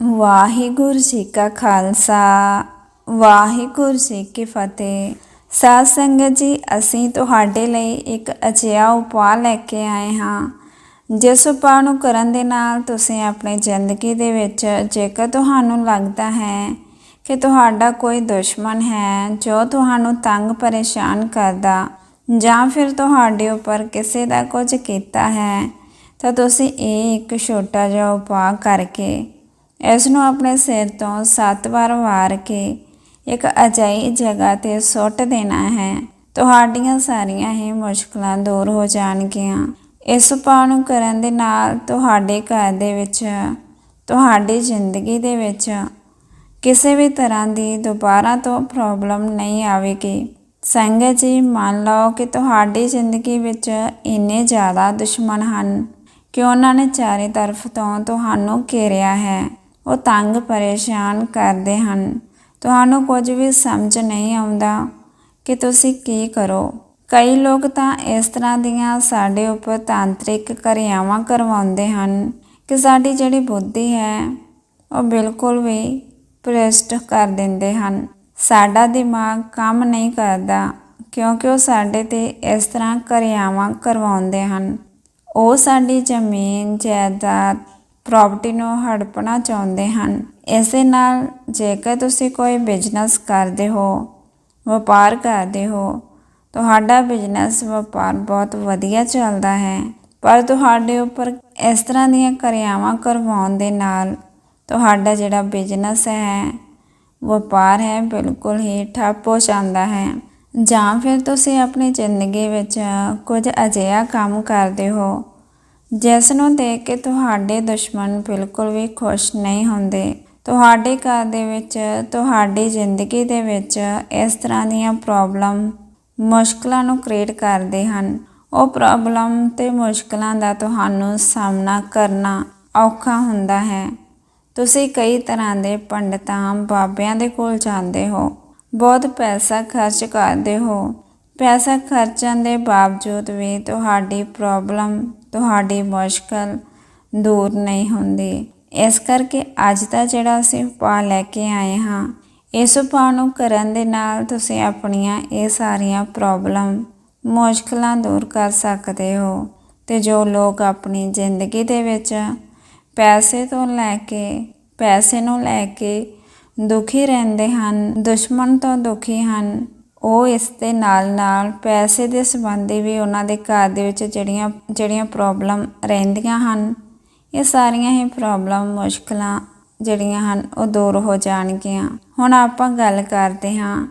ਵਾਹਿਗੁਰੂ ਜੀ ਕਾ ਖਾਲਸਾ, ਵਾਹਿਗੁਰੂ ਜੀ ਕੀ ਫਤਿਹ। ਸਾਧ ਸੰਗਤ ਜੀ, ਅਸੀਂ ਤੁਹਾਡੇ ਲਈ ਇੱਕ ਅਜਿਹਾ ਉਪਾਅ ਲੈ ਕੇ ਆਏ ਹਾਂ। ਜਿਸ ਉਪਾਅ ਨੂੰ ਕਰਨ ਦੇ ਨਾਲ ਤੁਸੀਂ ਆਪਣੀ ਜ਼ਿੰਦਗੀ ਦੇ ਵਿੱਚ ਜੇਕਰ ਤੁਹਾਨੂੰ ਲੱਗਦਾ ਹੈ ਕਿ ਤੁਹਾਡਾ ਕੋਈ ਦੁਸ਼ਮਣ ਹੈ, ਜੋ ਤੁਹਾਨੂੰ ਤੰਗ ਪਰੇਸ਼ਾਨ ਕਰਦਾ ਜਾਂ ਫਿਰ ਤੁਹਾਡੇ ਉੱਪਰ ਕਿਸੇ ਦਾ ਕੁਝ ਕੀਤਾ ਹੈ, ਤਾਂ ਤੁਸੀਂ ਇਹ ਇੱਕ ਛੋਟਾ ਜਿਹਾ ਉਪਾਅ ਕਰਕੇ ਇਸ ਨੂੰ ਆਪਣੇ ਸਿਰ ਤੋਂ 7 ਵਾਰ ਵਾਰ ਕੇ ਇੱਕ ਅਜਾਈ ਜਗ੍ਹਾ ਤੇ ਸੁੱਟ ਦੇਣਾ ਹੈ। ਤੁਹਾਡੀਆਂ ਸਾਰੀਆਂ ਹੀ ਮੁਸ਼ਕਲਾਂ ਦੂਰ ਹੋ ਜਾਣਗੀਆਂ। ਇਸ ਉਪਾਅ ਨੂੰ ਕਰਨ ਦੇ ਨਾਲ ਤੁਹਾਡੇ ਘਰ ਦੇ ਵਿੱਚ, ਤੁਹਾਡੀ ਜ਼ਿੰਦਗੀ ਦੇ ਵਿੱਚ ਕਿਸੇ ਵੀ ਤਰ੍ਹਾਂ ਦੀ ਦੁਬਾਰਾ ਤੋਂ ਪ੍ਰੋਬਲਮ ਨਹੀਂ ਆਵੇਗੀ। ਸੰਗਤ ਜੀ, ਮੰਨ ਲਓ ਕਿ ਤੁਹਾਡੀ ਜ਼ਿੰਦਗੀ ਵਿੱਚ ਇੰਨੇ ਜ਼ਿਆਦਾ ਦੁਸ਼ਮਣ ਹਨ ਕਿ ਉਹਨਾਂ ਨੇ ਚਾਰੇ ਤਰਫ ਤੋਂ ਤੁਹਾਨੂੰ ਘੇਰਿਆ ਹੈ। ਉਹ ਤੰਗ ਪਰੇਸ਼ਾਨ ਕਰਦੇ ਹਨ। ਤੁਹਾਨੂੰ ਕੁਝ ਵੀ ਸਮਝ ਨਹੀਂ ਆਉਂਦਾ ਕਿ ਤੁਸੀਂ ਕੀ ਕਰੋ। ਕਈ ਲੋਕ ਤਾਂ ਇਸ ਤਰ੍ਹਾਂ ਦੀਆਂ ਸਾਡੇ ਉੱਪਰ ਤਾਂਤਰਿਕ ਕਿਰਿਆਵਾਂ ਕਰਵਾਉਂਦੇ ਹਨ ਕਿ ਸਾਡੀ ਜਿਹੜੀ ਬੁੱਧੀ ਹੈ, ਉਹ ਬਿਲਕੁਲ ਵੀ ਭ੍ਰਿਸ਼ਟ ਕਰ ਦਿੰਦੇ ਹਨ। ਸਾਡਾ ਦਿਮਾਗ ਕੰਮ ਨਹੀਂ ਕਰਦਾ ਕਿਉਂਕਿ ਉਹ ਸਾਡੇ ਤੇ ਇਸ ਤਰ੍ਹਾਂ ਕਿਰਿਆਵਾਂ ਕਰਵਾਉਂਦੇ ਹਨ। ਉਹ ਸਾਡੀ ਜ਼ਮੀਨ, ਜਾਇਦਾਦ ਪ੍ਰਾਪਰਟੀ ਨੂੰ ਹੜਪਣਾ ਚਾਹੁੰਦੇ ਹਨ। ਇਸੇ ਨਾਲ ਜੇਕਰ ਤੁਸੀਂ ਕੋਈ ਬਿਜ਼ਨਸ ਕਰਦੇ ਹੋ, ਵਪਾਰ ਕਰਦੇ ਹੋ, ਤੁਹਾਡਾ ਬਿਜ਼ਨਸ ਵਪਾਰ ਬਹੁਤ ਵਧੀਆ ਚੱਲਦਾ ਹੈ। ਪਰ ਤੁਹਾਡੇ ਉੱਪਰ ਇਸ ਤਰ੍ਹਾਂ ਦੀਆਂ ਕਿਰਿਆਵਾਂ ਕਰਵਾਉਣ ਦੇ ਨਾਲ ਤੁਹਾਡਾ ਜਿਹੜਾ ਬਿਜ਼ਨਸ ਹੈ, ਵਪਾਰ ਹੈ ਬਿਲਕੁਲ ਹੀ ਠੱਪ ਹੋ ਜਾਂਦਾ ਹੈ। ਜਾਂ ਫਿਰ ਤੁਸੀਂ ਆਪਣੀ ਜ਼ਿੰਦਗੀ ਵਿੱਚ ਕੁਝ ਅਜਿਹਾ ਕੰਮ ਕਰਦੇ ਹੋ ਜਿਸ ਨੂੰ ਦੇਖ ਕੇ ਤੁਹਾਡੇ ਦੁਸ਼ਮਣ ਬਿਲਕੁਲ ਵੀ ਖੁਸ਼ ਨਹੀਂ ਹੁੰਦੇ। ਤੁਹਾਡੇ ਘਰ ਦੇ ਵਿੱਚ, ਤੁਹਾਡੀ ਜ਼ਿੰਦਗੀ ਦੇ ਵਿੱਚ ਇਸ ਤਰ੍ਹਾਂ ਦੀਆਂ ਪ੍ਰੋਬਲਮ ਮੁਸ਼ਕਲਾਂ ਨੂੰ ਕ੍ਰੀਏਟ ਕਰਦੇ ਹਨ। ਉਹ ਪ੍ਰੋਬਲਮ ਤੇ ਮੁਸ਼ਕਲਾਂ ਦਾ ਤੁਹਾਨੂੰ ਸਾਹਮਣਾ ਕਰਨਾ ਔਖਾ ਹੁੰਦਾ ਹੈ। ਤੁਸੀਂ ਕਈ ਤਰ੍ਹਾਂ ਦੇ ਪੰਡਤਾਂ ਬਾਬਿਆਂ ਦੇ ਕੋਲ ਜਾਂਦੇ ਹੋ, ਬਹੁਤ ਪੈਸਾ ਖਰਚ ਕਰਦੇ ਹੋ ਪੈਸਾ ਖਰਚਣ ਦੇ ਬਾਵਜੂਦ ਵੀ ਤੁਹਾਡੀ ਪ੍ਰੋਬਲਮ ਤੁਹਾਡੀ ਮੁਸ਼ਕਲ ਦੂਰ ਨਹੀਂ ਹੁੰਦੀ। ਇਸ ਕਰਕੇ ਅੱਜ ਦਾ ਜਿਹੜਾ ਅਸੀਂ ਉਪਾਅ ਲੈ ਕੇ ਆਏ ਹਾਂ, ਇਸ ਉਪਾਅ ਨੂੰ ਕਰਨ ਦੇ ਨਾਲ ਤੁਸੀਂ ਆਪਣੀਆਂ ਇਹ ਸਾਰੀਆਂ ਪ੍ਰੋਬਲਮ ਮੁਸ਼ਕਲਾਂ ਦੂਰ ਕਰ ਸਕਦੇ ਹੋ ਤੇ ਜੋ ਲੋਕ ਆਪਣੀ ਜ਼ਿੰਦਗੀ ਦੇ ਵਿੱਚ ਪੈਸੇ ਤੋਂ ਲੈ ਕੇ, ਪੈਸੇ ਨੂੰ ਲੈ ਕੇ ਦੁਖੀ ਰਹਿੰਦੇ ਹਨ, ਦੁਸ਼ਮਣ ਤੋਂ ਦੁਖੀ ਹਨ ਉਹ ਇਸ ਦੇ ਨਾਲ ਨਾਲ ਪੈਸੇ ਦੇ ਸੰਬੰਧੀ ਵੀ ਉਹਨਾਂ ਦੇ ਘਰ ਦੇ ਵਿੱਚ ਜਿਹੜੀਆਂ ਜਿਹੜੀਆਂ ਪ੍ਰੋਬਲਮ ਰਹਿੰਦੀਆਂ ਹਨ, ਇਹ ਸਾਰੀਆਂ ਹੀ ਪ੍ਰੋਬਲਮ ਮੁਸ਼ਕਲਾਂ ਜਿਹੜੀਆਂ ਹਨ, ਉਹ ਦੂਰ ਹੋ ਜਾਣਗੀਆਂ। ਹੁਣ ਆਪਾਂ ਗੱਲ ਕਰਦੇ ਹਾਂ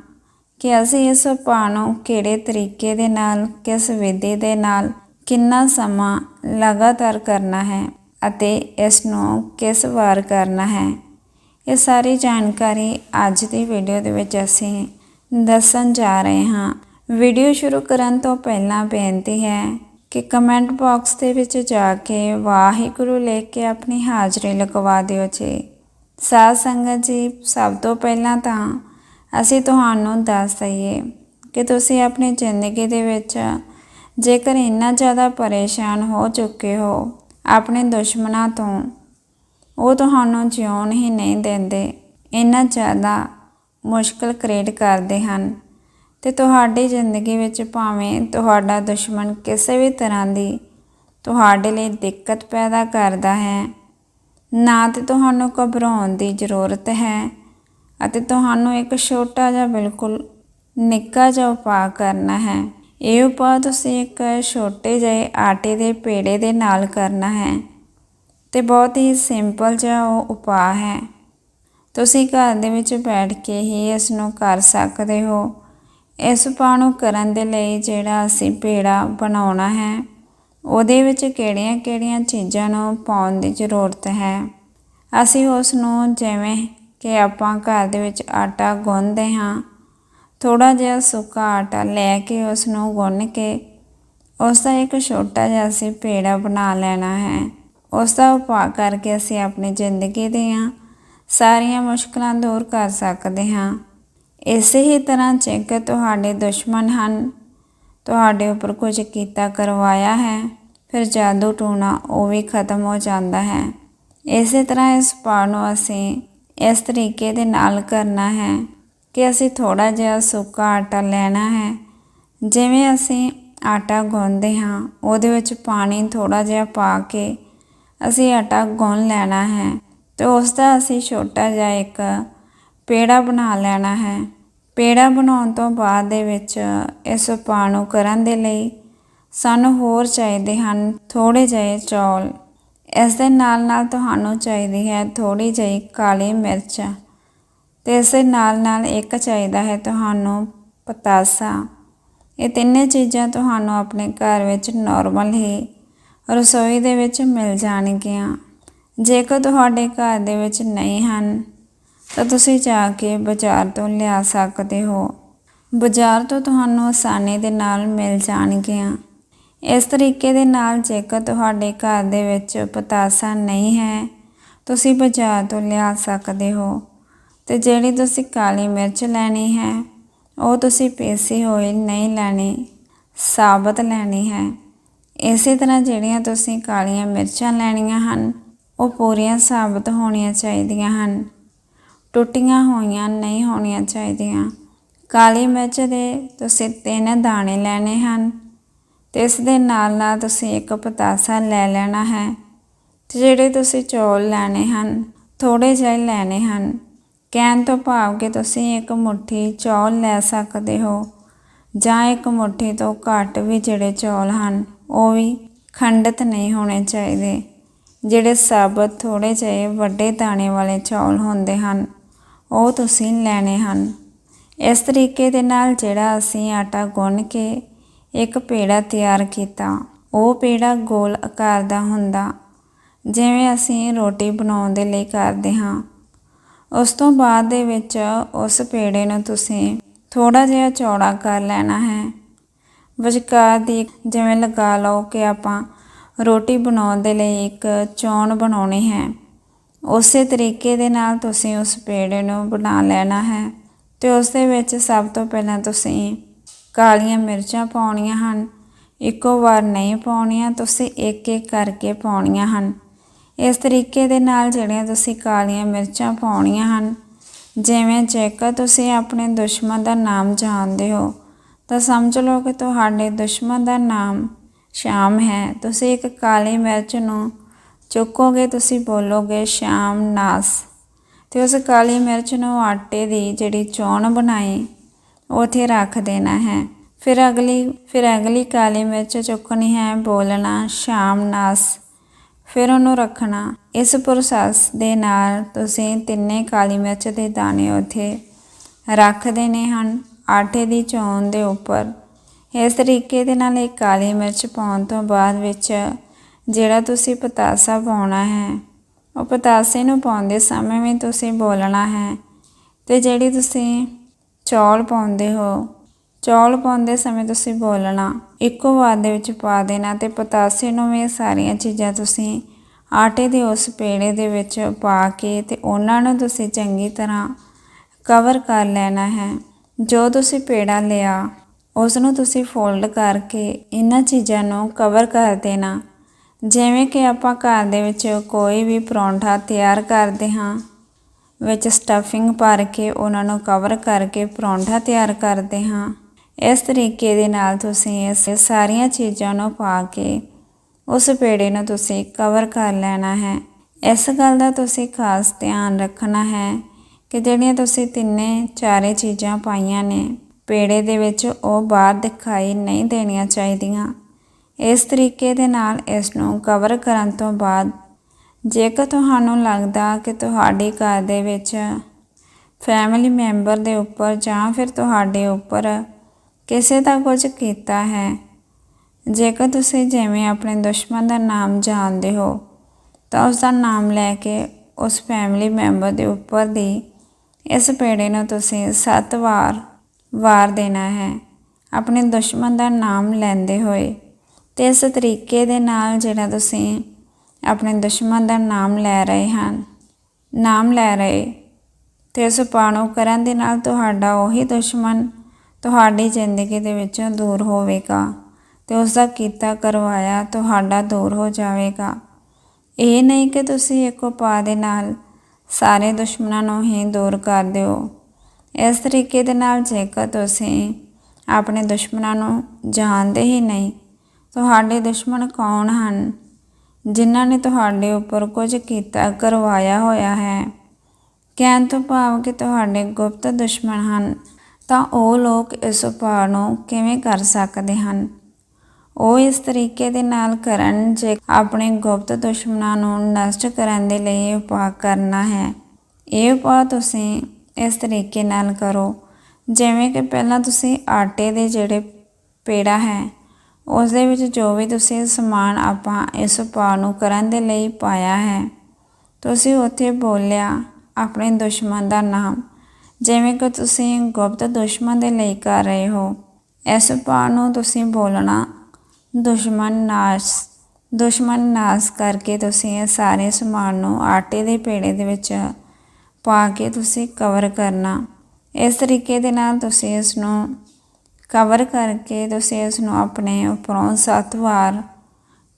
ਕਿ ਅਸੀਂ ਇਸ ਉਪਾਅ ਨੂੰ ਕਿਹੜੇ ਤਰੀਕੇ ਦੇ ਨਾਲ, ਕਿਸ ਵਿਧੀ ਦੇ ਨਾਲ ਕਿੰਨਾ ਸਮਾਂ ਲਗਾਤਾਰ ਕਰਨਾ ਹੈ ਅਤੇ ਇਸ ਨੂੰ ਕਿਸ ਵਾਰ ਕਰਨਾ ਹੈ, ਇਹ ਸਾਰੀ ਜਾਣਕਾਰੀ ਅੱਜ ਦੀ ਵੀਡੀਓ ਦੇ ਵਿੱਚ ਅਸੀਂ ਦੱਸਣ ਜਾ ਰਹੇ ਹਾਂ। ਵੀਡੀਓ ਸ਼ੁਰੂ ਕਰਨ ਤੋਂ ਪਹਿਲਾਂ ਬੇਨਤੀ ਹੈ ਕਿ ਕਮੈਂਟ ਬਾਕਸ ਦੇ ਵਿੱਚ ਜਾ ਕੇ ਵਾਹਿਗੁਰੂ ਲਿਖ ਕੇ ਆਪਣੀ ਹਾਜ਼ਰੀ ਲਗਵਾ ਦਿਓ ਜੀ। ਸਾਧ ਸੰਗਤ ਜੀ, ਸਭ ਤੋਂ ਪਹਿਲਾਂ ਤਾਂ ਅਸੀਂ ਤੁਹਾਨੂੰ ਦੱਸ ਦਈਏ ਕਿ ਤੁਸੀਂ ਆਪਣੀ ਜ਼ਿੰਦਗੀ ਦੇ ਵਿੱਚ ਜੇਕਰ ਇੰਨਾ ਜ਼ਿਆਦਾ ਪਰੇਸ਼ਾਨ ਹੋ ਚੁੱਕੇ ਹੋ ਆਪਣੇ ਦੁਸ਼ਮਣਾਂ ਤੋਂ, ਉਹ ਤੁਹਾਨੂੰ ਜਿਉਣ ਹੀ ਨਹੀਂ ਦਿੰਦੇ। ਇੰਨਾ ਜ਼ਿਆਦਾ ਮੁਸ਼ਕਲ ਕ੍ਰੀਏਟ ਕਰਦੇ ਹਨ ਤੇ ਤੁਹਾਡੀ ਜ਼ਿੰਦਗੀ ਵਿੱਚ ਭਾਵੇਂ ਤੁਹਾਡਾ ਦੁਸ਼ਮਣ ਕਿਸੇ ਵੀ ਤਰ੍ਹਾਂ ਦੀ ਤੁਹਾਡੇ ਲਈ ਦਿੱਕਤ ਪੈਦਾ ਕਰਦਾ ਹੈ, ਨਾ ਤੇ ਤੁਹਾਨੂੰ ਘਬਰਾਉਣ ਦੀ ਜ਼ਰੂਰਤ ਹੈ ਅਤੇ ਤੁਹਾਨੂੰ ਇੱਕ ਛੋਟਾ ਜਿਹਾ ਬਿਲਕੁਲ ਨਿੱਕਾ ਜਿਹਾ ਉਪਾਅ ਕਰਨਾ ਹੈ। ਇਹ ਉਪਾਅ ਤੁਸੀਂ ਇੱਕ ਛੋਟੇ ਜਿਹੇ ਆਟੇ ਦੇ ਪੇੜੇ ਦੇ ਨਾਲ ਕਰਨਾ ਹੈ ਤੇ ਬਹੁਤ ਹੀ ਸਿੰਪਲ ਜਿਹਾ ਉਹ ਉਪਾਅ ਹੈ। ਤੁਸੀਂ ਘਰ ਦੇ ਵਿੱਚ ਬੈਠ ਕੇ ਹੀ ਇਸ ਨੂੰ ਕਰ ਸਕਦੇ ਹੋ। ਇਸ ਉਪਾਅ ਨੂੰ ਕਰਨ ਦੇ ਲਈ ਜਿਹੜਾ ਅਸੀਂ ਪੇੜਾ ਬਣਾਉਣਾ ਹੈ, ਉਹਦੇ ਵਿੱਚ ਕਿਹੜੀਆਂ-ਕਿਹੜੀਆਂ ਚੀਜ਼ਾਂ ਨੂੰ ਪਾਉਣ ਦੀ ਜ਼ਰੂਰਤ ਹੈ? ਅਸੀਂ ਉਸ ਨੂੰ ਜਿਵੇਂ ਕਿ ਆਪਾਂ ਘਰ ਦੇ ਵਿੱਚ ਆਟਾ ਗੁੰਨਦੇ ਹਾਂ ਥੋੜਾ ਜਿਹਾ ਸੁੱਕਾ ਆਟਾ ਲੈ ਕੇ ਉਸ ਨੂੰ ਗੁੰਨ ਕੇ ਉਸ ਦਾ ਇੱਕ ਛੋਟਾ ਜਿਹਾ ਅਸੀਂ ਪੇੜਾ ਬਣਾ ਲੈਣਾ ਹੈ। ਉਸ ਦਾ ਉਪਾਅ ਕਰਕੇ ਅਸੀਂ ਆਪਣੀ ਜ਼ਿੰਦਗੀ ਦੀਆਂ ਸਾਰੀਆਂ ਮੁਸ਼ਕਲਾਂ ਦੂਰ ਕਰ ਸਕਦੇ ਹਾਂ। ਇਸੇ ਹੀ ਤਰ੍ਹਾਂ ਜੇਕਰ ਤੁਹਾਡੇ ਦੁਸ਼ਮਣ ਹਨ, ਤੁਹਾਡੇ ਉੱਪਰ ਕੁਝ ਕੀਤਾ ਕਰਵਾਇਆ ਹੈ, ਫਿਰ ਜਾਦੂ ਟੂਣਾ ਉਹ ਵੀ ਖਤਮ ਹੋ ਜਾਂਦਾ ਹੈ। ਇਸੇ ਤਰ੍ਹਾਂ ਇਸ ਪਾਠ ਨੂੰ ਅਸੀਂ ਇਸ ਤਰੀਕੇ ਦੇ ਨਾਲ ਕਰਨਾ ਹੈ ਕਿ ਅਸੀਂ ਥੋੜਾ ਜਿਹਾ ਸੁੱਕਾ ਆਟਾ ਲੈਣਾ ਹੈ। ਜਿਵੇਂ ਅਸੀਂ ਆਟਾ ਗੁੰਨਦੇ ਹਾਂ, ਉਹਦੇ ਵਿੱਚ ਪਾਣੀ ਥੋੜਾ ਜਿਹਾ ਪਾ ਕੇ ਅਸੀਂ ਆਟਾ ਗੁੰਨ ਲੈਣਾ ਹੈ। ਤੇ ਉਸ ਦਾ ਅਸੀਂ ਛੋਟਾ ਜਿਹਾ ਇੱਕ ਪੇੜਾ ਬਣਾ ਲੈਣਾ ਹੈ। ਪੇੜਾ ਬਣਾਉਣ ਤੋਂ ਬਾਅਦ ਦੇ ਵਿੱਚ ਇਸ ਉਪਾਅ ਨੂੰ ਕਰਨ ਦੇ ਲਈ ਸਾਨੂੰ ਹੋਰ ਚਾਹੀਦੇ ਹਨ ਥੋੜੇ ਜਿਹੇ ਚੌਲ। ਇਸ ਦੇ ਨਾਲ ਨਾਲ ਤੁਹਾਨੂੰ ਚਾਹੀਦੀ ਹੈ ਥੋੜੀ ਜਿਹੀ ਕਾਲੀ ਮਿਰਚ ਤੇ ਇਸ ਦੇ ਨਾਲ ਨਾਲ ਇੱਕ ਚਾਹੀਦਾ ਹੈ ਤੁਹਾਨੂੰ ਪਤਾਸਾ। ਇਹ ਤਿੰਨੇ ਚੀਜ਼ਾਂ ਤੁਹਾਨੂੰ ਆਪਣੇ ਘਰ ਵਿੱਚ ਨਾਰਮਲ ਹੀ ਰਸੋਈ ਦੇ ਵਿੱਚ ਮਿਲ ਜਾਣਗੀਆਂ। ਜੇਕਰ ਤੁਹਾਡੇ ਘਰ ਦੇ ਵਿੱਚ ਨਹੀਂ ਹਨ, ਤਾਂ ਤੁਸੀਂ ਜਾ ਕੇ ਬਾਜ਼ਾਰ ਤੋਂ ਲਿਆ ਸਕਦੇ ਹੋ। ਬਾਜ਼ਾਰ ਤੋਂ ਤੁਹਾਨੂੰ ਆਸਾਨੀ ਦੇ ਨਾਲ ਮਿਲ ਜਾਣਗੀਆਂ। ਇਸ ਤਰੀਕੇ ਦੇ ਨਾਲ ਜੇਕਰ ਤੁਹਾਡੇ ਘਰ ਦੇ ਵਿੱਚ ਪਤਾਸਾ ਨਹੀਂ ਹੈ, ਤੁਸੀਂ ਬਾਜ਼ਾਰ ਤੋਂ ਲਿਆ ਸਕਦੇ ਹੋ ਤੇ ਜਿਹੜੀ ਤੁਸੀਂ ਕਾਲੀ ਮਿਰਚ ਲੈਣੀ ਹੈ, ਉਹ ਤੁਸੀਂ ਪੀਸੀ ਹੋਈ ਨਹੀਂ ਲੈਣੀ, ਸਾਬਤ ਲੈਣੀ ਹੈ। ਇਸੇ ਤਰ੍ਹਾਂ ਜਿਹੜੀਆਂ ਤੁਸੀਂ ਕਾਲੀਆਂ ਮਿਰਚਾਂ ਲੈਣੀਆਂ ਹਨ ਉਹ ਪੂਰੀਆਂ ਸਾਬਤ ਹੋਣੀਆਂ ਚਾਹੀਦੀਆਂ ਹਨ। ਟੁੱਟੀਆਂ ਹੋਈਆਂ ਨਹੀਂ ਹੋਣੀਆਂ ਚਾਹੀਦੀਆਂ। ਕਾਲੀ ਮਿਰਚ ਦੇ ਤੁਸੀਂ ਤਿੰਨ ਦਾਣੇ ਲੈਣੇ ਹਨ। ਤੇ ਇਸ ਦੇ ਨਾਲ ਨਾਲ ਤੁਸੀਂ ਇੱਕ ਪਤਾਸਾ ਲੈ ਲੈਣਾ ਹੈ ਤੇ ਜਿਹੜੇ ਤੁਸੀਂ ਚੌਲ ਲੈਣੇ ਹਨ ਥੋੜੇ ਜਿਹੇ ਲੈਣੇ ਹਨ। ਕਹਿਣ ਤੋਂ ਭਾਵ ਕਿ ਤੁਸੀਂ ਇੱਕ ਮੁੱਠੀ ਚੌਲ ਲੈ ਸਕਦੇ ਹੋ, ਜਾਂ ਇੱਕ ਮੁੱਠੀ ਤੋਂ ਘੱਟ ਵੀ ਜਿਹੜੇ ਚੌਲ ਹਨ, ਉਹ ਵੀ ਖੰਡਿਤ ਨਹੀਂ ਹੋਣੇ ਚਾਹੀਦੇ। ਜਿਹੜੇ ਸਾਬਤ ਥੋੜੇ ਜਿਹੇ ਵੱਡੇ ਦਾਣੇ ਵਾਲੇ ਚੌਲ ਹੁੰਦੇ ਹਨ, ਉਹ ਤੁਸੀਂ ਲੈਣੇ ਹਨ। ਇਸ ਤਰੀਕੇ ਦੇ ਨਾਲ ਜਿਹੜਾ ਅਸੀਂ ਆਟਾ ਗੁੰਨ ਕੇ ਇੱਕ ਪੇੜਾ ਤਿਆਰ ਕੀਤਾ, ਉਹ ਪੇੜਾ ਗੋਲ ਆਕਾਰ ਦਾ ਹੁੰਦਾ। ਜਿਵੇਂ ਅਸੀਂ ਰੋਟੀ ਬਣਾਉਣ ਦੇ ਲਈ ਕਰਦੇ ਹਾਂ। ਉਸ ਤੋਂ ਬਾਅਦ ਦੇ ਵਿੱਚ ਉਸ ਪੇੜੇ ਨੂੰ ਤੁਸੀਂ ਥੋੜਾ ਜਿਹਾ ਚੌੜਾ ਕਰ ਲੈਣਾ ਹੈ। ਵਿਚਕਾਰ ਦੀ ਜਿਵੇਂ ਲਗਾ ਲਓ ਕਿ ਆਪਾਂ ਰੋਟੀ ਬਣਾਉਣ ਦੇ ਲਈ ਇੱਕ ਚੌਣ ਬਣਾਉਣੀ ਹੈ। ਉਸੇ ਤਰੀਕੇ ਦੇ ਨਾਲ ਤੁਸੀਂ ਉਸ ਪੇੜੇ ਨੂੰ ਬਣਾ ਲੈਣਾ ਹੈ ਤੇ ਉਸ ਦੇ ਵਿੱਚ ਸਭ ਤੋਂ ਪਹਿਲਾਂ ਤੁਸੀਂ ਕਾਲੀਆਂ ਮਿਰਚਾਂ ਪਾਉਣੀਆਂ ਹਨ। ਇੱਕੋ ਵਾਰ ਨਹੀਂ ਪਾਉਣੀਆਂ, ਤੁਸੀਂ ਇੱਕ ਇੱਕ ਕਰਕੇ ਪਾਉਣੀਆਂ ਹਨ। ਇਸ ਤਰੀਕੇ ਦੇ ਨਾਲ ਜਿਹੜੀਆਂ ਤੁਸੀਂ ਕਾਲੀਆਂ ਮਿਰਚਾਂ ਪਾਉਣੀਆਂ ਹਨ, ਜਿਵੇਂ ਜੇਕਰ ਤੁਸੀਂ ਆਪਣੇ ਦੁਸ਼ਮਣ ਦਾ ਨਾਮ ਜਾਣਦੇ ਹੋ, ਤਾਂ ਸਮਝ ਲਓ ਕਿ ਤੁਹਾਡੇ ਦੁਸ਼ਮਣ ਦਾ ਨਾਮ ਸ਼ਾਮ ਹੈ। ਤੁਸੀਂ ਇੱਕ ਕਾਲੀ ਮਿਰਚ ਨੂੰ ਚੁੱਕੋਗੇ, ਤੁਸੀਂ ਬੋਲੋਗੇ, ਸ਼ਾਮ ਨਾਸ। ਤੇ ਉਸ ਕਾਲੀ ਮਿਰਚ ਨੂੰ ਆਟੇ ਦੀ ਜਿਹੜੀ ਚੌਣ ਬਣਾਈ ਉਥੇ ਰੱਖ ਦੇਣਾ ਹੈ। ਫਿਰ ਅਗਲੀ ਫਿਰ ਅਗਲੀ ਕਾਲੀ ਮਿਰਚ ਚੁੱਕਣੀ ਹੈ, ਬੋਲਣਾ, ਸ਼ਾਮ ਨਾਸ। ਫਿਰ ਉਹਨੂੰ ਰੱਖਣਾ। ਇਸ ਪ੍ਰੋਸੈਸ ਦੇ ਨਾਲ ਤੁਸੀਂ ਤਿੰਨੇ ਕਾਲੀ ਮਿਰਚ ਦੇ ਦਾਣੇ ਉਥੇ ਰੱਖ ਦੇਣੇ ਹਨ। ਆਟੇ ਦੀ ਚੌਣ ਦੇ ਉੱਪਰ ਇਸ ਤਰੀਕੇ ਦੇ ਨਾਲ ਇਹ ਕਾਲੀ ਮਿਰਚ ਪਾਉਣ ਤੋਂ ਬਾਅਦ ਵਿੱਚ ਜਿਹੜਾ ਤੁਸੀਂ ਪਤਾਸਾ ਪਾਉਣਾ ਹੈ, ਉਹ ਪਤਾਸੇ ਨੂੰ ਪਾਉਂਦੇ ਸਮੇਂ ਵੀ ਤੁਸੀਂ ਬੋਲਣਾ ਹੈ ਤੇ ਜਿਹੜੀ ਤੁਸੀਂ ਚੌਲ ਪਾਉਂਦੇ ਹੋ, ਚੌਲ ਪਾਉਂਦੇ ਸਮੇਂ ਤੁਸੀਂ ਬੋਲਣਾ, ਇੱਕੋ ਵਾਰ ਦੇ ਵਿੱਚ ਪਾ ਦੇਣਾ ਤੇ ਪਤਾਸੇ ਨੂੰ ਵੀ ਸਾਰੀਆਂ ਚੀਜ਼ਾਂ ਤੁਸੀਂ ਆਟੇ ਦੇ ਉਸ ਪੇੜੇ ਦੇ ਵਿੱਚ ਪਾ ਕੇ ਤੇ ਉਹਨਾਂ ਨੂੰ ਤੁਸੀਂ ਚੰਗੀ ਤਰ੍ਹਾਂ ਕਵਰ ਕਰ ਲੈਣਾ ਹੈ। ਜੋ ਤੁਸੀਂ ਪੇੜਾ ਲਿਆ ਉਸ ਨੂੰ ਤੁਸੀਂ ਫੋਲਡ ਕਰਕੇ ਇਹਨਾਂ ਚੀਜ਼ਾਂ ਨੂੰ ਕਵਰ ਕਰ ਦੇਣਾ। ਜਿਵੇਂ ਕਿ ਆਪਾਂ ਘਰ ਦੇ ਵਿੱਚ ਕੋਈ ਵੀ ਪਰੌਂਠਾ ਤਿਆਰ ਕਰਦੇ ਹਾਂ, ਵਿੱਚ ਸਟਫਿੰਗ ਭਰ ਕੇ ਉਹਨਾਂ ਨੂੰ ਕਵਰ ਕਰਕੇ ਪਰੌਂਠਾ ਤਿਆਰ ਕਰਦੇ ਹਾਂ। ਇਸ ਤਰੀਕੇ ਦੇ ਨਾਲ ਤੁਸੀਂ ਇਸ ਸਾਰੀਆਂ ਚੀਜ਼ਾਂ ਨੂੰ ਪਾ ਕੇ ਉਸ ਪੇੜੇ ਨੂੰ ਤੁਸੀਂ ਕਵਰ ਕਰ ਲੈਣਾ ਹੈ। ਇਸ ਗੱਲ ਦਾ ਤੁਸੀਂ ਖਾਸ ਧਿਆਨ ਰੱਖਣਾ ਹੈ ਕਿ ਜਿਹੜੀਆਂ ਤੁਸੀਂ ਤਿੰਨੇ ਚਾਰੇ ਚੀਜ਼ਾਂ ਪਾਈਆਂ ਨੇ ਪੇੜੇ ਦੇ ਵਿੱਚ ਉਹ ਬਾਹਰ ਦਿਖਾਈ ਨਹੀਂ ਦੇਣੀਆਂ ਚਾਹੀਦੀਆਂ। ਇਸ ਤਰੀਕੇ ਦੇ ਨਾਲ ਇਸ ਨੂੰ ਕਵਰ ਕਰਨ ਤੋਂ ਬਾਅਦ, ਜੇਕਰ ਤੁਹਾਨੂੰ ਲੱਗਦਾ ਕਿ ਤੁਹਾਡੇ ਘਰ ਦੇ ਵਿੱਚ ਫੈਮਿਲੀ ਮੈਂਬਰ ਦੇ ਉੱਪਰ ਜਾਂ ਫਿਰ ਤੁਹਾਡੇ ਉੱਪਰ ਕਿਸੇ ਦਾ ਕੁਝ ਕੀਤਾ ਹੈ, ਜੇਕਰ ਤੁਸੀਂ ਜਿਵੇਂ ਆਪਣੇ ਦੁਸ਼ਮਣ ਦਾ ਨਾਮ ਜਾਣਦੇ ਹੋ, ਤਾਂ ਉਸ ਦਾ ਨਾਮ ਲੈ ਕੇ ਉਸ ਫੈਮਿਲੀ ਮੈਂਬਰ ਦੇ ਉੱਪਰ ਦੀ ਇਸ ਪੇੜੇ ਨੂੰ ਤੁਸੀਂ ਸੱਤ ਵਾਰ ਵਾਰ ਦੇਣਾ ਹੈ। ਆਪਣੇ ਦੁਸ਼ਮਣ ਦਾ ਨਾਮ ਲੈਂਦੇ ਹੋਏ ਤੇ ਇਸ ਤਰੀਕੇ ਦੇ ਨਾਲ ਜਿਹੜਾ ਤੁਸੀਂ ਆਪਣੇ ਦੁਸ਼ਮਣ ਦਾ ਨਾਮ ਲੈ ਰਹੇ ਹਨ, ਨਾਮ ਲੈ ਰਹੇ ਤੇ ਇਸ ਪਾਣੋ ਕਰਨ ਦੇ ਨਾਲ ਤੁਹਾਡਾ ਉਹੀ ਦੁਸ਼ਮਣ ਤੁਹਾਡੀ ਜ਼ਿੰਦਗੀ ਦੇ ਵਿੱਚੋਂ ਦੂਰ ਹੋਵੇਗਾ ਤੇ ਉਸ ਦਾ ਕੀਤਾ ਕਰਵਾਇਆ ਤੁਹਾਡਾ ਦੂਰ ਹੋ ਜਾਵੇਗਾ। ਇਹ ਨਹੀਂ ਕਿ ਤੁਸੀਂ ਇੱਕ ਉਪਾਅ ਦੇ ਨਾਲ ਸਾਰੇ ਦੁਸ਼ਮਣਾਂ ਨੂੰ ਹੀ ਦੂਰ ਕਰ ਦਿਓ। ਇਸ ਤਰੀਕੇ ਦੇ ਨਾਲ ਜੇਕਰ ਤੁਸੀਂ ਆਪਣੇ ਦੁਸ਼ਮਣਾਂ ਨੂੰ ਜਾਣਦੇ ਹੀ ਨਹੀਂ, ਤੁਹਾਡੇ ਦੁਸ਼ਮਣ ਕੌਣ ਹਨ? ਜਿਨ੍ਹਾਂ ਨੇ ਤੁਹਾਡੇ ਉੱਪਰ ਕੁਝ ਕੀਤਾ, ਕਰਵਾਇਆ ਹੋਇਆ ਹੈ। ਕਹਿਣ ਤੋਂ ਭਾਵ ਕਿ ਤੁਹਾਡੇ ਗੁਪਤ ਦੁਸ਼ਮਣ ਹਨ, ਤਾਂ ਉਹ ਲੋਕ ਇਸ ਉਪਾਅ ਨੂੰ ਕਿਵੇਂ ਕਰ ਸਕਦੇ ਹਨ? ਉਹ ਇਸ ਤਰੀਕੇ ਦੇ ਨਾਲ ਕਰਨ ਜੇ ਆਪਣੇ ਗੁਪਤ ਦੁਸ਼ਮਣਾਂ ਨੂੰ ਨਸ਼ਟ ਕਰਨ ਦੇ ਲਈ ਇਹ ਉਪਾਅ ਕਰਨਾ ਹੈ। ਇਹ ਉਪਾਅ ਤੁਸੀਂ ਇਸ ਤਰੀਕੇ ਨਾਲ ਕਰੋ। ਜਿਵੇਂ ਕਿ ਪਹਿਲਾਂ ਤੁਸੀਂ ਆਟੇ ਦੇ ਜਿਹੜੇ ਪੇੜਾ ਹੈ ਉਸ ਦੇ ਵਿੱਚ ਜੋ ਵੀ ਤੁਸੀਂ ਸਮਾਨ ਆਪਾਂ ਇਸ ਉਪਾਅ ਨੂੰ ਕਰਨ ਦੇ ਲਈ ਪਾਇਆ ਹੈ, ਤੁਸੀਂ ਉੱਥੇ ਬੋਲਿਆ ਆਪਣੇ ਦੁਸ਼ਮਣ ਦਾ ਨਾਮ। ਜਿਵੇਂ ਕਿ ਤੁਸੀਂ ਗੁਪਤ ਦੁਸ਼ਮਣ ਦੇ ਲਈ ਕਰ ਰਹੇ ਹੋ, ਇਸ ਉਪਾਅ ਨੂੰ ਤੁਸੀਂ ਬੋਲਣਾ ਦੁਸ਼ਮਣ ਨਾਸ਼ ਦੁਸ਼ਮਣ ਨਾਸ਼ ਕਰਕੇ ਤੁਸੀਂ ਇਹ ਸਾਰੇ ਸਮਾਨ ਨੂੰ ਆਟੇ ਦੇ ਪੇੜੇ ਦੇ ਵਿੱਚ ਪਾ ਕੇ ਤੁਸੀਂ ਕਵਰ ਕਰਨਾ। ਇਸ ਤਰੀਕੇ ਦੇ ਨਾਲ ਤੁਸੀਂ ਇਸ ਨੂੰ ਕਵਰ ਕਰਕੇ ਤੁਸੀਂ ਇਸ ਨੂੰ ਆਪਣੇ ਉੱਪਰੋਂ ਸੱਤ ਵਾਰ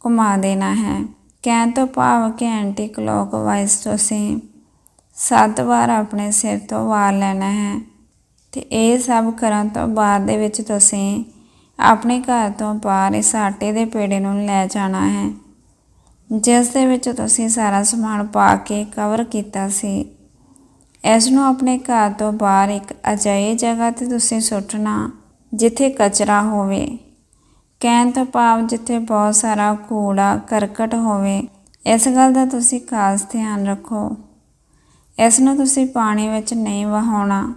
ਘੁਮਾ ਦੇਣਾ ਹੈ। ਕਹਿਣ ਤੋਂ ਭਾਵ ਕਿ ਐਂਟੀ ਕਲੋਕਵਾਈਜ਼ ਤੁਸੀਂ ਸੱਤ ਵਾਰ ਆਪਣੇ ਸਿਰ ਤੋਂ ਵਾਰ ਲੈਣਾ ਹੈ ਤੇ ਇਹ ਸਭ ਕਰਨ ਤੋਂ ਬਾਅਦ ਦੇ ਵਿੱਚ ਤੁਸੀਂ ਆਪਣੇ ਘਰ ਤੋਂ ਬਾਹਰ ਇਸ ਆਟੇ ਦੇ ਪੇੜੇ ਨੂੰ ਲੈ ਜਾਣਾ ਹੈ। ਜਿਸ ਦੇ ਵਿੱਚ ਤੁਸੀਂ ਸਾਰਾ ਸਮਾਨ ਪਾ ਕੇ ਕਵਰ ਕੀਤਾ ਸੀ। ਇਸ ਨੂੰ ਆਪਣੇ ਘਰ ਤੋਂ ਬਾਹਰ ਇੱਕ ਅਜਿਹੀ ਜਗ੍ਹਾ ਤੇ ਤੁਸੀਂ ਸੁੱਟਣਾ, ਜਿੱਥੇ ਕਚਰਾ ਹੋਵੇ। ਕਹਿਣ ਤੋਂ ਭਾਵ ਜਿੱਥੇ ਬਹੁਤ ਸਾਰਾ ਕੂੜਾ, ਕਰਕਟ ਹੋਵੇ, ਇਸ ਗੱਲ ਦਾ ਤੁਸੀਂ ਖਾਸ ਧਿਆਨ ਰੱਖੋ। ਇਸ ਨੂੰ ਤੁਸੀਂ ਪਾਣੀ ਵਿੱਚ ਨਹੀਂ ਵਹਾਉਣਾ।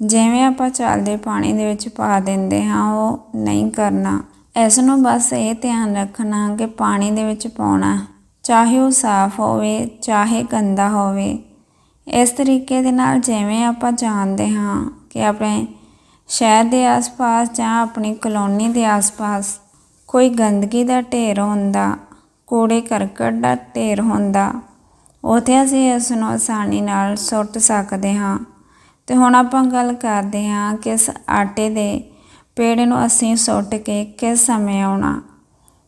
ਜਿਵੇਂ ਆਪਾਂ ਚੱਲਦੇ ਪਾਣੀ ਦੇ ਵਿੱਚ ਪਾ ਦਿੰਦੇ ਹਾਂ, ਉਹ ਨਹੀਂ ਕਰਨਾ। ਇਸ ਨੂੰ ਬਸ ਇਹ ਧਿਆਨ ਰੱਖਣਾ ਕਿ ਪਾਣੀ ਦੇ ਵਿੱਚ ਪਾਉਣਾ, ਚਾਹੇ ਉਹ ਸਾਫ਼ ਹੋਵੇ, ਚਾਹੇ ਗੰਦਾ ਹੋਵੇ। ਇਸ ਤਰੀਕੇ ਦੇ ਨਾਲ ਜਿਵੇਂ ਆਪਾਂ ਜਾਣਦੇ ਹਾਂ ਕਿ ਆਪਣੇ ਸ਼ਹਿਰ ਦੇ ਆਸ-ਪਾਸ ਜਾਂ ਆਪਣੀ ਕਲੋਨੀ ਦੇ ਆਸ-ਪਾਸ ਕੋਈ ਗੰਦਗੀ ਦਾ ਢੇਰ ਹੁੰਦਾ, ਕੂੜੇ ਕਰਕਟ ਦਾ ਢੇਰ ਹੁੰਦਾ, ਉਥੇ ਅਸੀਂ ਇਸ ਨੂੰ ਆਸਾਨੀ ਨਾਲ ਸੁੱਟ ਸਕਦੇ ਹਾਂ। ਤੇ ਹੁਣ ਆਪਾਂ ਗੱਲ ਕਰਦੇ ਹਾਂ ਕਿ ਇਸ ਆਟੇ ਦੇ ਪੇੜੇ ਨੂੰ ਅਸੀਂ ਸੁੱਟ ਕੇ ਕਿਸ ਸਮੇਂ ਆਉਣਾ।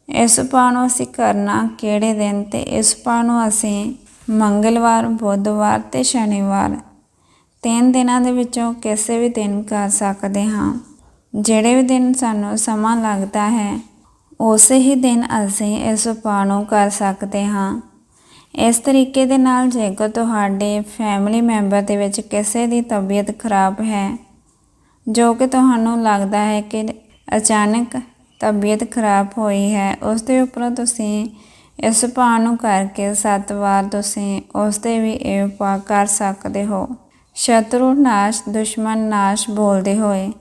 ਇਸ ਉਪਾਅ ਨੂੰ ਅਸੀਂ ਕਰਨਾ ਕਿਹੜੇ ਦਿਨ ਤੇ ਇਸ ਉਪਾਅ ਨੂੰ ਅਸੀਂ ਮੰਗਲਵਾਰ, ਬੁੱਧਵਾਰ ਤੇ ਸ਼ਨੀਵਾਰ। ਤਿੰਨ ਦਿਨਾਂ ਦੇ ਵਿੱਚੋਂ ਕਿਸੇ ਵੀ ਦਿਨ ਕਰ ਸਕਦੇ ਹਾਂ। ਜਿਹੜੇ ਵੀ ਦਿਨ ਸਾਨੂੰ ਸਮਾਂ ਲੱਗਦਾ ਹੈ, ਉਸੇ ਹੀ ਦਿਨ ਅਸੀਂ ਇਸ ਉਪਾਅ ਨੂੰ ਕਰ ਸਕਦੇ ਹਾਂ। ਇਸ ਤਰੀਕੇ ਦੇ ਨਾਲ ਜੇਕਰ ਤੁਹਾਡੇ ਫੈਮਿਲੀ ਮੈਂਬਰ ਦੇ ਵਿੱਚ ਕਿਸੇ ਦੀ ਤਬੀਅਤ ਖਰਾਬ ਹੈ, ਜੋ ਕਿ ਤੁਹਾਨੂੰ ਲੱਗਦਾ ਹੈ ਕਿ ਅਚਾਨਕ ਤਬੀਅਤ ਖਰਾਬ ਹੋਈ ਹੈ, ਉਸ ਦੇ ਉੱਪਰ ਤੁਸੀਂ ਇਸ ਭਾਅ ਨੂੰ ਕਰਕੇ ਸੱਤ ਵਾਰ ਤੁਸੀਂ ਉਸ ਤੇ ਵੀ ਇਹ ਉਪਾਅ ਕਰ ਸਕਦੇ ਹੋ। ਸ਼ਤਰੂ ਨਾਸ਼, ਦੁਸ਼ਮਣ ਨਾਸ਼ ਬੋਲਦੇ ਹੋਏ।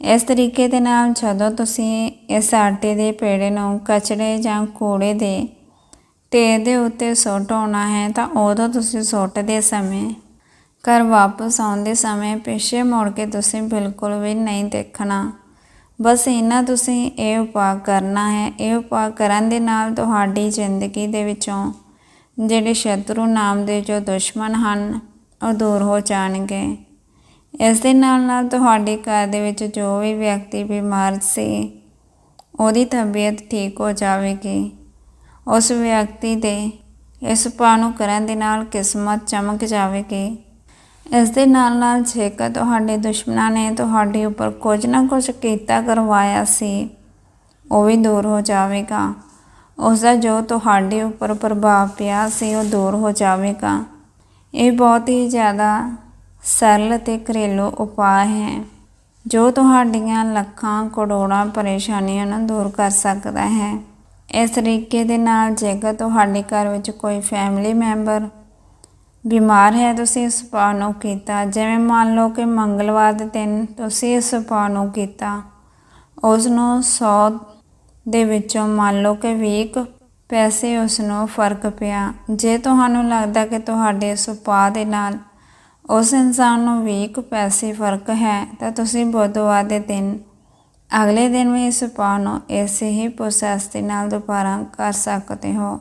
ਇਸ ਤਰੀਕੇ ਦੇ ਨਾਲ ਜਦੋਂ ਤੁਸੀਂ ਇਸ ਆਟੇ ਦੇ ਪੇੜੇ ਨੂੰ ਕਚੜੇ ਜਾਂ ਕੂੜੇ ਦੇ ਢੇਰ ਦੇ ਉੱਤੇ ਸੁੱਟ ਆਉਣਾ ਹੈ ਤਾਂ ਉਦੋਂ ਤੁਸੀਂ ਸੁੱਟਦੇ ਸਮੇਂ, ਘਰ ਵਾਪਸ ਆਉਂਦੇ ਸਮੇਂ ਪਿੱਛੇ ਮੁੜ ਕੇ ਤੁਸੀਂ ਬਿਲਕੁਲ ਵੀ ਨਹੀਂ ਦੇਖਣਾ। ਬਸ ਇਹਨਾਂ ਤੁਸੀਂ ਇਹ ਉਪਾਅ ਕਰਨਾ ਹੈ, ਇਹ ਉਪਾਅ ਕਰਨ ਦੇ ਨਾਲ ਤੁਹਾਡੀ ਜ਼ਿੰਦਗੀ ਦੇ ਵਿੱਚੋਂ ਜਿਹੜੇ ਸ਼ਤਰੂ ਨਾਮ ਦੇ ਜੋ ਦੁਸ਼ਮਣ ਹਨ, ਉਹ ਦੂਰ ਹੋ ਜਾਣਗੇ। ਇਸ ਦੇ ਨਾਲ ਨਾਲ ਤੁਹਾਡੇ ਘਰ ਦੇ ਵਿੱਚ ਜੋ ਵੀ ਵਿਅਕਤੀ ਬਿਮਾਰ ਸੀ, ਉਹਦੀ ਤਬੀਅਤ ਠੀਕ ਹੋ ਜਾਵੇਗੀ। ਉਸ ਵਿਅਕਤੀ ਦੇ ਇਸ ਉਪਾਅ ਨੂੰ ਕਰਨ ਦੇ ਨਾਲ ਕਿਸਮਤ ਚਮਕ ਜਾਵੇਗੀ। ਇਸ ਦੇ ਨਾਲ ਨਾਲ ਜੇਕਰ ਤੁਹਾਡੇ ਦੁਸ਼ਮਣਾਂ ਨੇ ਤੁਹਾਡੇ ਉੱਪਰ ਕੁਝ ਨਾ ਕੁਝ ਕੀਤਾ ਕਰਵਾਇਆ ਸੀ, ਉਹ ਵੀ ਦੂਰ ਹੋ ਜਾਵੇਗਾ। ਉਸ ਦਾ ਜੋ ਤੁਹਾਡੇ ਉੱਪਰ ਪ੍ਰਭਾਵ ਪਿਆ ਸੀ, ਉਹ ਦੂਰ ਹੋ ਜਾਵੇਗਾ। ਇਹ ਬਹੁਤ ਹੀ ਜ਼ਿਆਦਾ ਸਰਲ ਅਤੇ ਘਰੇਲੂ ਉਪਾਅ ਹੈ, ਜੋ ਤੁਹਾਡੀਆਂ ਲੱਖਾਂ ਕਰੋੜਾਂ ਪਰੇਸ਼ਾਨੀਆਂ ਨੂੰ ਦੂਰ ਕਰ ਸਕਦਾ ਹੈ। ਇਸ ਤਰੀਕੇ ਦੇ ਨਾਲ ਜੇਕਰ ਤੁਹਾਡੇ ਘਰ ਵਿੱਚ ਕੋਈ ਫੈਮਿਲੀ ਮੈਂਬਰ ਬਿਮਾਰ ਹੈ, ਤੁਸੀਂ ਇਸ ਉਪਾਅ ਨੂੰ ਕੀਤਾ। ਜਿਵੇਂ ਮੰਨ ਲਓ ਕਿ ਮੰਗਲਵਾਰ ਦੇ ਦਿਨ ਤੁਸੀਂ ਇਸ ਉਪਾਅ ਨੂੰ ਕੀਤਾ। ਉਸ ਨੂੰ 100 ਦੇ ਵਿੱਚੋਂ ਮੰਨ ਲਓ ਕਿ 20 ਪੈਸੇ ਉਸ ਨੂੰ ਫ਼ਰਕ ਪਿਆ। ਜੇ ਤੁਹਾਨੂੰ ਲੱਗਦਾ ਕਿ ਤੁਹਾਡੇ ਇਸ ਉਪਾਅ ਦੇ ਨਾਲ ਉਸ ਇਨਸਾਨ ਨੂੰ 20 ਪੈਸੇ ਫ਼ਰਕ ਹੈ, ਤਾਂ ਤੁਸੀਂ ਬੁੱਧਵਾਰ ਦੇ ਦਿਨ, ਅਗਲੇ ਦਿਨ ਵੀ ਇਸ ਉਪਾਅ ਨੂੰ ਇਸੇ ਹੀ ਪ੍ਰੋਸੈਸ ਦੇ ਨਾਲ ਦੁਬਾਰਾ ਕਰ ਸਕਦੇ ਹੋ।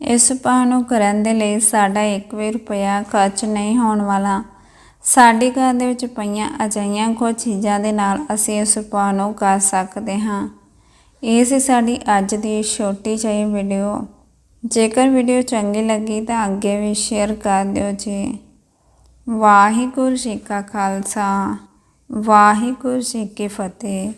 ਇਸ ਉਪਾਅ ਨੂੰ ਕਰਨ ਦੇ ਲਈ ਸਾਡਾ ਇੱਕ ਵੀ ਰੁਪਇਆ ਖਰਚ ਨਹੀਂ ਹੋਣ ਵਾਲਾ। ਸਾਡੇ ਘਰ ਦੇ ਵਿੱਚ ਪਈਆਂ ਅਜਿਹੀਆਂ ਕੁਝ ਚੀਜ਼ਾਂ ਦੇ ਨਾਲ ਅਸੀਂ ਇਸ ਉਪਾਅ ਨੂੰ ਕਰ ਸਕਦੇ ਹਾਂ। ਇਹ ਸੀ ਸਾਡੀ ਅੱਜ ਦੀ ਛੋਟੀ ਜਿਹੀ ਵੀਡੀਓ। ਜੇਕਰ ਵੀਡੀਓ ਚੰਗੀ ਲੱਗੀ ਤਾਂ ਅੱਗੇ ਵੀ ਸ਼ੇਅਰ ਕਰ ਦਿਓ ਜੀ। ਵਾਹਿਗੁਰੂ ਜੀ ਕਾ ਖਾਲਸਾ, ਵਾਹਿਗੁਰੂ ਜੀ ਕੀ ਫਤਿਹ।